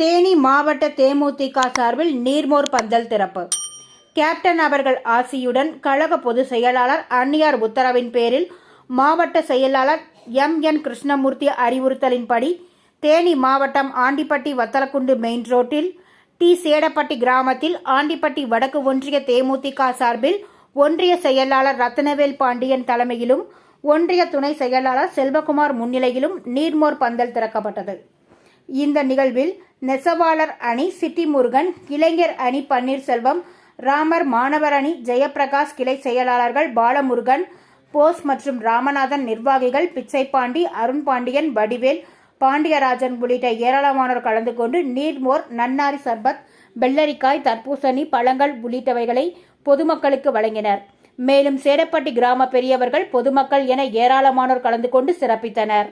தேனி மாவட்ட தேமுதிக சார்பில் நீர்மோர் பந்தல் திறப்பு. கேப்டன் அவர்கள் ஆசியுடன் கழக பொதுச் செயலாளர் அன்னியார் உத்தரவின் பேரில் மாவட்ட செயலாளர் எம். என். கிருஷ்ணமூர்த்தி அறிவுறுத்தலின்படி தேனி மாவட்டம் ஆண்டிப்பட்டி வத்தலக்குண்டு மெயின் ரோட்டில் டி. சேடப்பட்டி கிராமத்தில் ஆண்டிப்பட்டி வடக்கு ஒன்றிய தேமுதிக சார்பில் ஒன்றிய செயலாளர் ரத்னவேல் பாண்டியன் தலைமையிலும் ஒன்றிய துணை செயலாளர் செல்வகுமார் முன்னிலையிலும் நீர்மோர் பந்தல் திறக்கப்பட்டது. இந்த நிகழ்வில் நெசவாளர் அணி சிட்டி முருகன் இளைஞர் அணி பன்னீர்செல்வம் ராமர் மாணவர் அணி ஜெயப்பிரகாஷ் கிளை செயலாளர்கள் பாலமுருகன் போஸ் மற்றும் ராமநாதன் நிர்வாகிகள் பிச்சைப்பாண்டி அருண் பாண்டியன் வடிவேல் பாண்டியராஜன் உள்ளிட்ட ஏராளமானோர் கலந்து கொண்டு நீர்மோர் நன்னாரி சர்பத் வெள்ளரிக்காய் தர்பூசணி பழங்கள் உள்ளிட்டவைகளை பொதுமக்களுக்கு வழங்கினர். மேலும் சேடப்பட்டி கிராம பெரியவர்கள் பொதுமக்கள் என ஏராளமானோர் கலந்து கொண்டு சிறப்பித்தனர்.